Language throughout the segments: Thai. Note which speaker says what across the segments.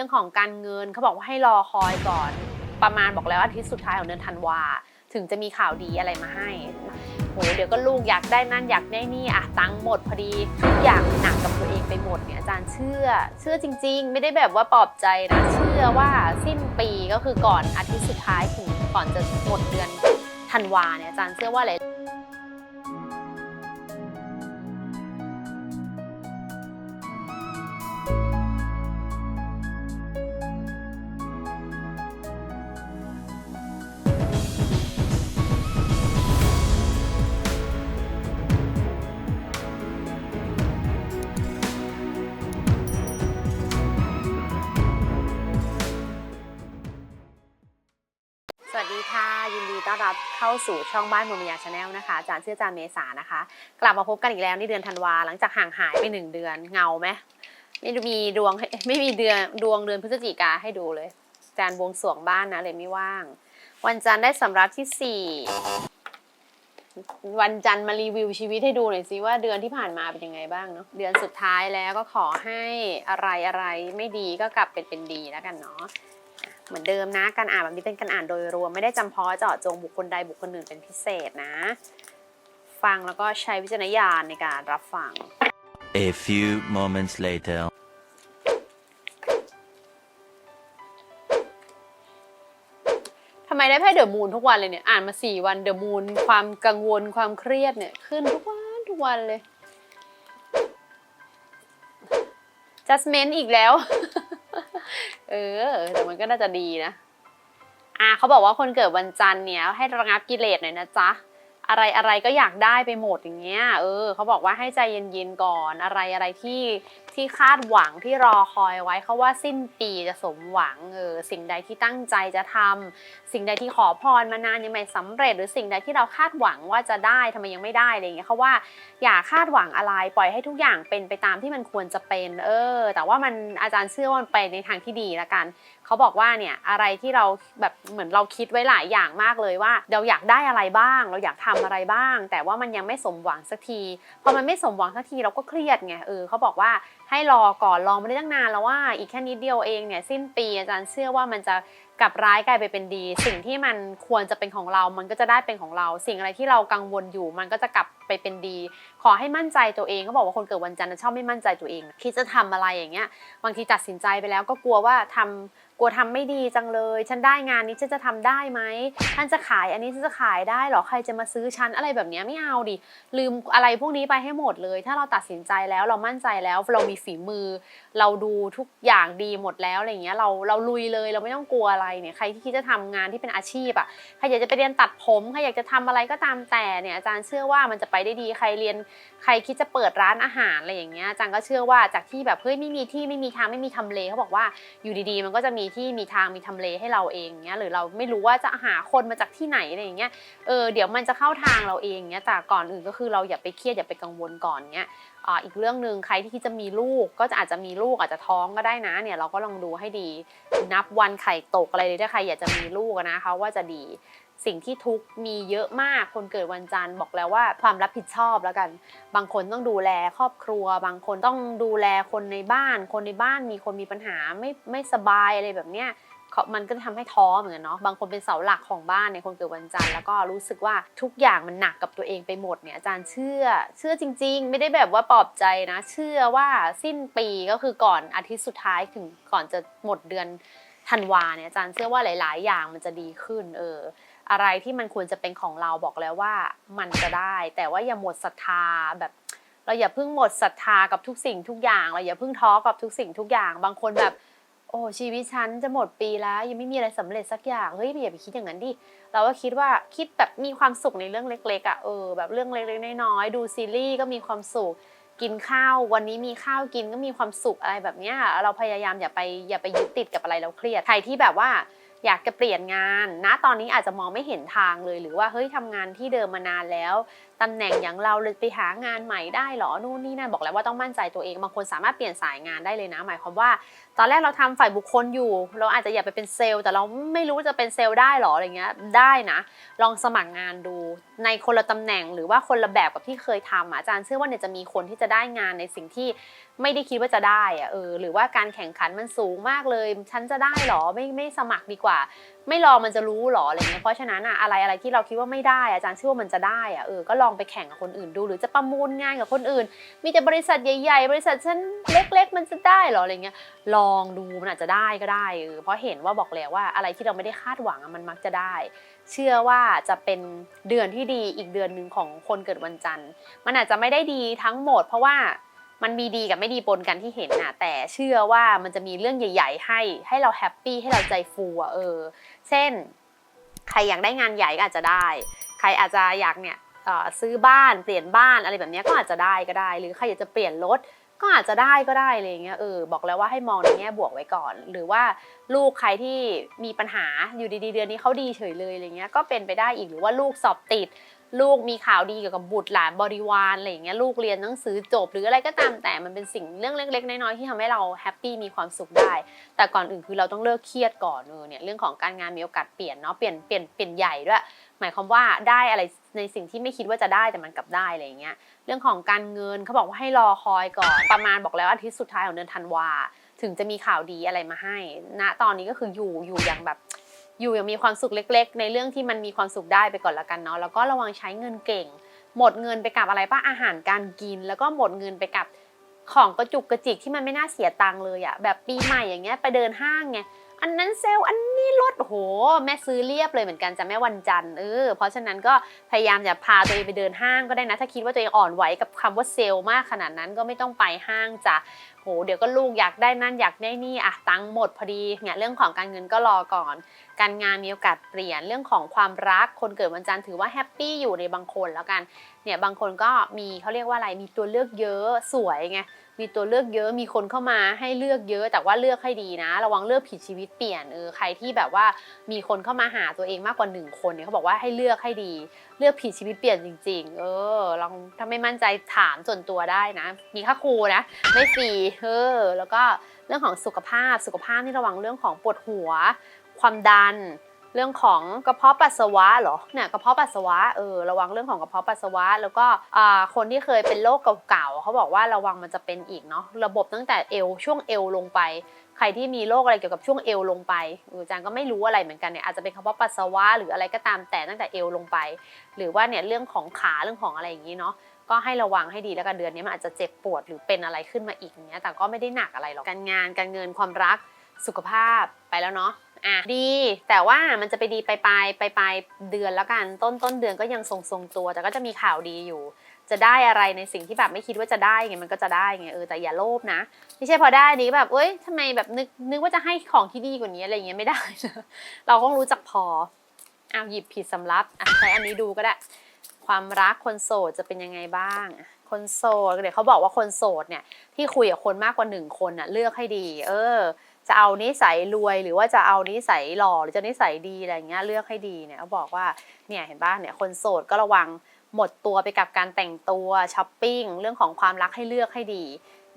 Speaker 1: รื่องของการเงินเขาบอกว่าให้รอคอยก่อน ประมาณบอกแล้วอาทิตย์สุดท้ายของเดือนธันวาถึงจะมีข่าวดีอะไรมาให้โหเดี๋ยวก็ลูกอยากได้นั่นอยากได้นี่อะตังค์หมดพอดีทุกอย่างหนักกับตัวเองไปหมดเนี่ยอาจารย์เชื่อ เชื่อจริง ๆ ไม่ได้แบบว่าปลอบใจนะเชื่อว่าสิ้นปีก็คือก่อนอาทิตย์สุดท้ายถึงก่อนจะหมดเดือนธันวาเนี่ยอาจารย์เชื่อว่าอะไร ต้อนรับเข้าสู่ช่องบ้านมุมยาชาแนลนะคะอาจารย์ชื่ออาจารย์เมษานะคะ กลับมาพบกันอีกแล้วในเดือนธันวาหลังจากห่างหายไปหนึ่งเดือนเงาไหมไม่มีดวงไม่มีเดือนดวงเดือนพฤศจิกาให้ดูเลยอาจารย์บวงสรวงบ้านนะเลยไม่ว่าง วันจันทร์ได้สำรับที่สี่วันจันทร์มารีวิวชีวิตให้ดูหน่อยสิว่าเดือนที่ผ่านมาเป็นยังไงบ้างเนาะเดือนสุดท้ายแล้วก็ขอให้อะไรอะไรไม่ดีก็กลับเป็นเป็นดีแล้วกันเนาะ เหมือนเดิมนะ การอ่านแบบนี้เป็นการอ่านโดยรวม ไม่ได้จำเพาะเจาะจงบุคคลใดบุคคลหนึ่งเป็นพิเศษนะ ฟังแล้วก็ใช้วิจารณญาณในการรับฟัง
Speaker 2: A few moments later.
Speaker 1: ทำไมได้ไพ่เดอะมูนทุกวันเลยเนี่ย อ่านมาสี่วันเดอะมูนความกังวลความเครียดเนี่ย ขึ้นทุกวัน ทุกวันเลย judgment อีกแล้ว เออ แต่มันก็น่าจะดีนะ อ่าเขาบอกว่าคนเกิดวันจันทร์เนี่ยให้ระงับกิเลสหน่อยนะจ๊ะ อะไรอะไรก็อยากได้ไปหมดอย่างเงี้ย เออเขาบอกว่าให้ใจเย็นๆก่อน อะไรอะไรที่ ที่คาดหวังที่รอคอยไว้เขาว่าสิ้นปีจะสมหวังเออสิ่งใดที่ตั้งใจจะทำสิ่งใดที่ขอพรมานานยังไม่สำเร็จ หรือสิ่งใดที่เราคาดหวังว่าจะได้ทำไมยังไม่ได้อะไรอย่างเงี้ยเขาว่าอย่าคาดหวังอะไรปล่อยให้ทุกอย่างเป็นไปตามที่มันควรจะเป็นเออ แต่ว่ามันอาจารย์เชื่อว่ามันไปในทางที่ดีละกันเขาบอกว่าเนี่ยอะไรที่เราแบบเหมือนเราคิดไว้หลายอย่างมากเลยว่า เราอยากได้อะไรบ้าง เราอยากทำอะไรบ้าง แต่ว่ามันยังไม่สมหวังสักทีพอมันไม่สมหวังสักทีเราก็เครียดไงเออเขาบอกว่าให้รอก่อนรอมาได้ตั้งนานแล้วว่าอีกแค่นิดเดียวเองเนี่ยสิ้นปีอาจารย์เชื่อว่ามันจะกลับร้ายกลายไปเป็นดี สิ่งที่มันควรจะเป็นของเรา มันก็จะได้เป็นของเรา สิ่งอะไรที่เรากังวลอยู่ มันก็จะกลับไปเป็นดี ขอให้มั่นใจตัวเองเขาบอกว่าคนเกิดวันจันทร์ชอบไม่มั่นใจตัวเองคิดจะทำอะไรอย่างเงี้ยบางทีตัดสินใจไปแล้วก็กลัวว่าทำ กลัวทำไม่ดีจังเลย ฉันได้งานนี้ฉันจะทำได้ไหมฉันจะขายอันนี้ฉันจะขายได้เหรอใครจะมาซื้อฉันอะไรแบบนี้ไม่เอาดิลืมอะไรพวกนี้ไปให้หมดเลย ถ้าเราตัดสินใจแล้วเรามั่นใจแล้วเรามีฝีมือ เราดูทุกอย่างดีหมดแล้วอะไรเงี้ยเราเราลุยเลยเราไม่ต้องกลัวอะไรเนี่ยใครที่คิดจะทำงานที่เป็นอาชีพอะใครอยากจะไปเรียนตัดผมใครอยากจะทำอะไรก็ตามแต่เนี่ยอาจารย์เชื่อว่ามันจะไปได้ดีใครเรียนใครคิดจะเปิดร้านอาหารอะไรอย่างเงี้ยอาจารย์ก็เชื่อว่าจากที่แบบเฮ้ยไม่มีที่ไม่มีทางไม่มีทำเลเขาบอกว่าอยู่ดีๆ มันก็จะมีที่มีทางมีทำเลให้เราเองเงี้ยหรือเราไม่รู้ว่าจะหาคนมาจากที่ไหนอะไรอย่างเงี้ยเออเดี๋ยวมันจะเข้าทางเราเองเงี้ยแต่ก่อนอื่นก็คือเราอย่าไปเครียดอย่าไปกังวลก่อนเงี้ยอ่าอีกเรื่องหนึ่งใครที่คิดจะมีลูกก็จะอาจจะมีลูกอาจจะท้องก็ได้นะเนี่ยเราก็ลองดูให้ดี นับวันไข่ตกอะไรเลยถ้าใครอยากจะมีลูกนะคะว่าจะดีสิ่งที่ทุกมีเยอะมากคนเกิดวันจันทร์บอกแล้วว่าความรับผิดชอบแล้วกัน บางคนต้องดูแลครอบครัว บางคนต้องดูแลคนในบ้าน คนในบ้านมีคนมีปัญหาไม่ไม่สบายอะไรแบบเนี้ย มันก็ทำให้ท้อเหมือนกันเนาะบางคนเป็นเสาหลักของบ้านในยคนเกิดวันจันทร์แล้วก็รู้สึกว่าทุกอย่างมันหนักกับตัวเองไปหมดเนี่ยอาจารย์เชื่อ เชื่อจริง ๆ ไม่ได้แบบว่าปลอบใจนะ เชื่อว่าสิ้นปีก็คือก่อนอาทิตย์สุดท้ายถึงก่อนจะหมดเดือนธันวาเนี่ยอาจารย์เชื่อว่าหลาย ๆ อย่างมันจะดีขึ้น เออ อะไรที่มันควรจะเป็นของเราบอกแล้วว่ามันจะได้ แต่ว่าอย่าหมดศรัทธาแบบเราอย่าเพิ่งหมดศรัทธากับทุกสิ่งทุกอย่าง เราอย่าเพิ่งท้อกับทุกสิ่งทุกอย่าง บางคนแบบ โอ้ชีวิตฉันจะหมดปีแล้วยังไม่มีอะไรสำเร็จสักอย่างเฮ้ยอย่าไปคิดอย่างนั้นดิเราก็คิดว่าคิดแบบมีความสุขในเรื่องเล็กๆอะเออแบบเรื่องเล็กๆน้อยๆดูซีรีส์ก็มีความสุขกินข้าววันนี้มีข้าวกินก็มีความสุขอะไรแบบเนี้ยเราพยายามอย่าไปอย่าไปยึดติดกับอะไรเราเครียดใครที่แบบว่า อยากจะเปลี่ยนงานณตอนนี้อาจจะมองไม่เห็นทางเลย หรือว่าเฮ้ยทำงานที่เดิมมานานแล้วตำแหน่งอย่างเราเลยไปหางานใหม่ได้เหรอนู่นนี่นั่นบอกแล้วว่าต้องมั่นใจตัวเองบางคนสามารถเปลี่ยนสายงานได้เลยนะ หมายความว่า ตอนแรกเราทำฝ่ายบุคคลอยู่ เราอาจจะอยากไปเป็นเซลล์ แต่เราไม่รู้จะเป็นเซลล์ได้เหรออะไรเงี้ยได้นะ ลองสมัครงานดู ในคนละตำแหน่งหรือว่าคนละแบบกับที่เคยทำอะอาจารย์เชื่อว่าเนี่ยจะมีคนที่จะได้งานในสิ่งที่ไม่ได้คิดว่าจะได้อะเออหรือว่าการแข่งขันมันสูงมากเลย ฉันจะได้เหรอไม่ไม่สมัครดีกว่าไม่ลองมันจะรู้หรออะไรเงี้ยเพราะฉะนั้นอะอะไรอะไรที่เราคิดว่าไม่ได้ อาจารย์เชื่อว่ามันจะได้อะเออก็ลองไปแข่งกับคนอื่นดู หรือจะประมูลงานกับคนอื่น มีแต่บริษัทใหญ่ๆ บริษัทฉันเล็ก ๆ มันจะได้หรออะไรเงี้ยลองดูมันอาจจะได้ก็ได้เออเพราะเห็นว่าบอกแล้วว่าอะไรที่เราไม่ได้คาดหวังอะมันมักจะได้ เชื่อว่าจะเป็นเดือนที่ดีอีกเดือนหนึ่งของคนเกิดวันจันทร์ มันอาจจะไม่ได้ดีทั้งหมด เพราะว่า มันมีดีกับไม่ดีปนกันที่เห็นน่ะ แต่เชื่อว่ามันจะมีเรื่องใหญ่ ๆ ให้ให้เราแฮปปี้ให้เราใจฟูอะเออ เช่น ใครอยากได้งานใหญ่ก็อาจจะได้ ใครอาจจะอยากเนี่ยเออซื้อบ้านเปลี่ยนบ้านอะไรแบบนี้ก็อาจจะได้ก็ได้ หรือใครอยากจะเปลี่ยนรถก็อาจจะได้ก็ได้อะไรเงี้ยเออบอกแล้วว่าให้มองในแง่บวกไว้ก่อน หรือว่าลูกใครที่มีปัญหาอยู่ดีๆเดือนนี้เขาดีเฉยเลยอะไรเงี้ยก็เป็นไปได้อีกหรือว่าลูกสอบติด ลูกมีข่าวดีเกี่ยวกับบุตรหลานบริวารอะไรอย่างเงี้ยลูกเรียนหนังสือจบ หรืออะไรก็ตามแต่มันเป็นสิ่งเรื่องเล็ก ๆ น้อยๆที่ทำให้เราแฮปปี้มีความสุขได้ แต่ก่อนอื่นคือเราต้องเลิกเครียดก่อนเออเนี่ยเรื่องของการงานมีโอกาสเปลี่ยนเนาะเปลี่ยนเปลี่ยนเปลี่ยนใหญ่ด้วย หมายความว่าได้อะไรในสิ่งที่ไม่คิดว่าจะได้แต่มันกลับได้อะไรอย่างเงี้ยเรื่องของการเงินเขาบอกว่าให้รอคอยก่อน ประมาณบอกแล้วอาทิตย์สุดท้ายของเดือนธันวาถึงจะมีข่าวดีอะไรมาให้ณตอนนี้ก็คืออยู่อยู่อย่างแบบ อยู่อย่างมีความสุขเล็ก ๆ ในเรื่องที่มันมีความสุขได้ไปก่อนละกันเนาะแล้วก็ระวังใช้เงินเก่ง หมดเงินไปกับอะไรป้าอาหารการกิน แล้วก็หมดเงินไปกับของกระจุกกระจิกที่มันไม่น่าเสียตังค์เลยอะแบบปีใหม่อย่างเงี้ยไปเดินห้างไงอันนั้นเซลล์อันนี้ลดโห แม่ซื้อเรียบเลยเหมือนกันจะแม่วันจันทร์เออเพราะฉะนั้นก็พยายามอย่าพาตัวเองไปเดินห้างก็ได้นะ ถ้าคิดว่าตัวเองอ่อนไหวกับคำว่าเซลล์มากขนาดนั้นก็ไม่ต้องไปห้างจ้ะ เดี๋ยวก็ลูกอยากได้นั่นอยากได้นี่อะตังหมดพอดีเนี่ยเรื่องของการเงินก็รอก่อน การงานมีโอกาสเปลี่ยนเรื่องของความรักคนเกิดวันจันทร์ถือว่าแฮปปี้อยู่ในบางคนแล้วกันเนี่ยบางคนก็มีเขาเรียกว่าอะไรมีตัวเลือกเยอะสวยไง มีตัวเลือกเยอะมีคนเข้ามาให้เลือกเยอะ แต่ว่าเลือกให้ดีนะ ระวังเลือกผิดชีวิตเปลี่ยนเออใครที่แบบว่ามีคนเข้ามาหาตัวเองมากกว่าหนึ่งคนเนี่ยเขาบอกว่าให้เลือกให้ดี เลือกผิดชีวิตเปลี่ยนจริง ๆ เออลองถ้าไม่มั่นใจถามส่วนตัวได้นะ มีค่าครูนะ ไม่ฟรีเออแล้วก็เรื่องของสุขภาพสุขภาพนี่ระวังเรื่องของปวดหัว ความดัน เรื่องของกระเพาะปัสสาวะเหรอเนี่ยกระเพาะปัสสาวะเออระวังเรื่องของกระเพาะปัสสาวะ แล้วก็อ่าคนที่เคยเป็นโรคเก่าๆเขาบอกว่าระวังมันจะเป็นอีกเนาะระบบตั้งแต่เอวช่วงเอวลงไป ใครที่มีโรคอะไรเกี่ยวกับช่วงเอวลงไปอาจารย์ก็ไม่รู้อะไรเหมือนกันเนี่ยอาจจะเป็นกระเพาะปัสสาวะหรืออะไรก็ตามแต่ตั้งแต่เอวลงไป หรือว่าเนี่ยเรื่องของขาเรื่องของอะไรอย่างนี้เนาะก็ให้ระวังให้ดีแล้วกันเดือนนี้มันอาจจะเจ็บปวดหรือเป็นอะไรขึ้นมาอีกเงี้ยแต่ก็ไม่ได้หนักอะไรหรอกการงานการเงินความรัก สุขภาพไปแล้วเนาะอะดีแต่ว่ามันจะไปดีไปลายไปปลายเดือนแล้วกันต้นต้นเดือนก็ยังทรงทรงตัว แต่ก็จะมีข่าวดีอยู่ จะได้อะไรในสิ่งที่แบบไม่คิดว่าจะได้ไงมันก็จะได้ไงเออแต่อย่าโลภนะ ไม่ใช่พอได้อันนี้แบบเอ้ยทำไมแบบนึกนึกว่าจะให้ของที่ดีกว่านี้อะไรเงี้ยไม่ได้นะเราต้องรู้จักพออาหยิบผิดสำรับอะใช้อันนี้ดูก็ได้ ความรักคนโสดจะเป็นยังไงบ้างคนโสดเดี๋ยวเขาบอกว่าคนโสดเนี่ยที่คุยกับคนมากกว่าหนึ่งคนน่ะเลือกให้ดี เออ จะเอานิสัยรวยหรือว่าจะเอานิสัยหล่อหรือจะนิสัยดีอะไรเงี้ยเลือกให้ดีเนี่ยเขาบอกว่าเนี่ยเห็นป่ะเนี่ยคนโสดก็ระวังหมดตัวไปกับการแต่งตัวช้อปปิ้งเรื่องของความรักให้เลือกให้ดี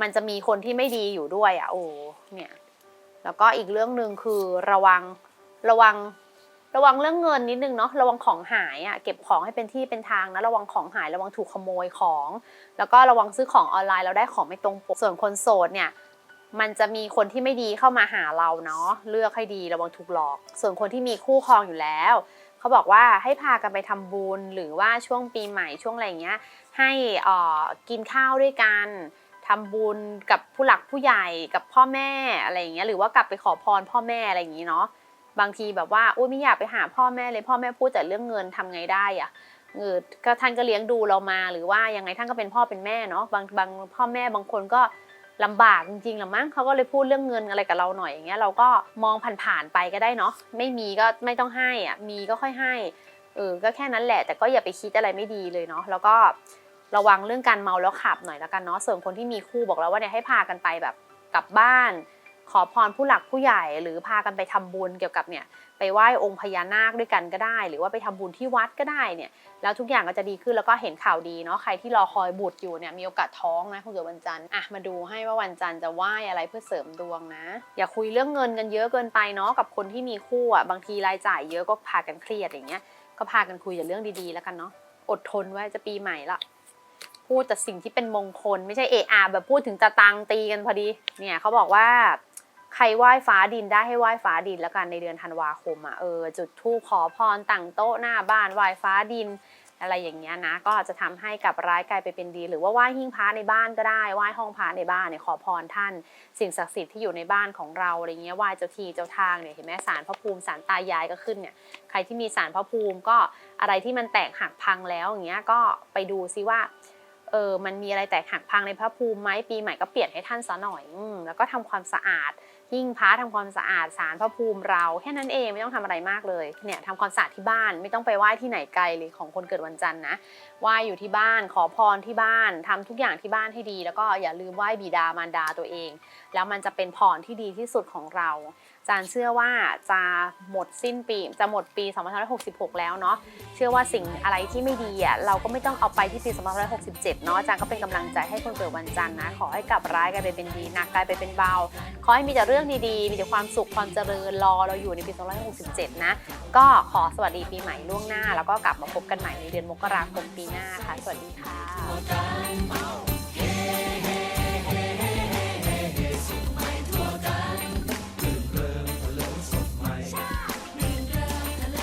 Speaker 1: มันจะมีคนที่ไม่ดีอยู่ด้วยอะโอ้เนี่ยแล้วก็อีกเรื่องหนึ่งคือระวังระวังระวังเรื่องเงินนิดนึงเนาะระวังของหายอะเก็บของให้เป็นที่เป็นทางนะระวังของหายระวังถูกขโมยของ แล้วก็ระวังซื้อของออนไลน์แล้วได้ของไม่ตรงปกส่วนคนโสดเนี่ย มันจะมีคนที่ไม่ดีเข้ามาหาเราเนาะเลือกให้ดีระวังถูกหลอก ส่วนคนที่มีคู่ครองอยู่แล้ว เขาบอกว่าให้พากันไปทำบุญหรือว่าช่วงปีใหม่ช่วงอะไรเงี้ยให้อ่อกินข้าวด้วยกันทำบุญกับผู้หลักผู้ใหญ่กับพ่อแม่อะไรอย่างเงี้ยหรือว่ากลับไปขอพรพ่อแม่อะไรอย่างงี้เนาะบางทีแบบว่าอุ้ยไม่อยากไปหาพ่อแม่เลยพ่อแม่พูดแต่เรื่องเงินทำไงได้อะเออก็ท่านก็เลี้ยงดูเรามาหรือว่ายังไงท่านก็เป็นพ่อเป็นแม่เนาะบางบางพ่อแม่บางคนก็ ลำบากจริงๆหรือมั้งเขาก็เลยพูดเรื่องเงินอะไรกับเราหน่อยอย่างเงี้ยเราก็มองผ่านๆไปก็ได้เนาะไม่มีก็ไม่ต้องให้อะมีก็ค่อยให้เออก็แค่นั้นแหละแต่ก็อย่าไปคิดอะไรไม่ดีเลยเนาะแล้วก็ระวังเรื่องการเมาแล้วขับหน่อยแล้วกันเนาะส่วนคนที่มีคู่บอกแล้วว่าเนี่ยให้พากันไปแบบกลับบ้าน ขอพรผู้หลักผู้ใหญ่หรือพากันไปทำบุญเกี่ยวกับเนี่ย ไปไหว้องค์พญานาคด้วยกันก็ได้ หรือว่าไปทำบุญที่วัดก็ได้เนี่ยแล้วทุกอย่างก็จะดีขึ้นแล้วก็เห็นข่าวดีเนาะใครที่รอคอยบุตรอยู่เนี่ยมีโอกาสท้องนะคุณเกิดวันจันทร์อะมาดูให้ว่าวันจันทร์จะไหว้อะไรเพื่อเสริมดวงนะ อย่าคุยเรื่องเงินกันเยอะเกินไปเนาะกับคนที่มีคู่อะบางทีรายจ่ายเยอะก็พากันเครียดอย่างเงี้ยก็พากันคุยแต่เรื่องดีๆแล้วกันเนาะอดทนไว้จะปีใหม่ละพูดแต่สิ่งที่เป็นมงคล ไม่ใช่เออาแบบพูดถึงตะตังตีกันพอดีเนี่ยเขาบอกว่า ครไหว้ฟ้าดินได้ให้ไหว้ฟ้าดินแล้วกันในเดือนธันวาคมอะเออจุดธูปขอพรตั้งโต๊ะหน้าบ้านไหว้ฟ้าดิน อะไรอย่างเงี้ยนะ ก็จะทำให้กับร้ายกลายไปเป็นดี หรือว่าไหว้หิ้งพระในบ้านก็ได้ไหว้ห้องพระในบ้านเนี่ยขอพรท่าน สิ่งศักดิ์สิทธิ์ที่อยู่ในบ้านของเราอะไรเงี้ยไหว้เจ้าที่เจ้าทางเนี่ยเห็นไหมสารพระภูมิสารตายายก็ขึ้นเนี่ยใครที่มีสารพระภูมิก็อะไรที่มันแตกหักพังแล้วอย่างเงี้ยก็ไปดูซิว่าเออ มันมีอะไรแตกหักพังในพระภูมิไหมปีใหม่ก็เปลี่ยนให้ท่านซะหน่อยอแล้วก็ทำความสะอาด หิ้งพระทำความสะอาดสารพระภูมิเราแค่นั้นเองไม่ต้องทำอะไรมากเลยเนี่ยทำความสะอาดที่บ้านไม่ต้องไปไหว้ที่ไหนไกลเลยของคนเกิดวันจันทร์นะไหว้อยู่ที่บ้านขอพรที่บ้านทำทุกอย่างที่บ้านให้ดี แล้วก็อย่าลืมไหว้บิดามารดาตัวเอง แล้วมันจะเป็นพรที่ดีที่สุดของเราจานเชื่อว่าจะหมดสิ้นปี จะหมดปี 2566 แล้วเนาะ เชื่อว่าสิ่งอะไรที่ไม่ดีอะเราก็ไม่ต้องเอาไปที่ปี2567 เนาะ อาจารย์ก็เป็นกำลังใจให้คนเกิดวันจันทร์นะ ขอให้กลับร้ายกลายไปเป็นดีหนักกลายไปเป็นเบา ขอให้มีแต่เรื่องดีๆ มีแต่ความสุขความเจริญรอเราอยู่ในปี2567 นะ ก็ขอสวัสดีปีใหม่ล่วงหน้า แล้วก็กลับมาพบกันใหม่ในเดือนมกราคมปีหน้าค่ะ สวัสดีค่ะ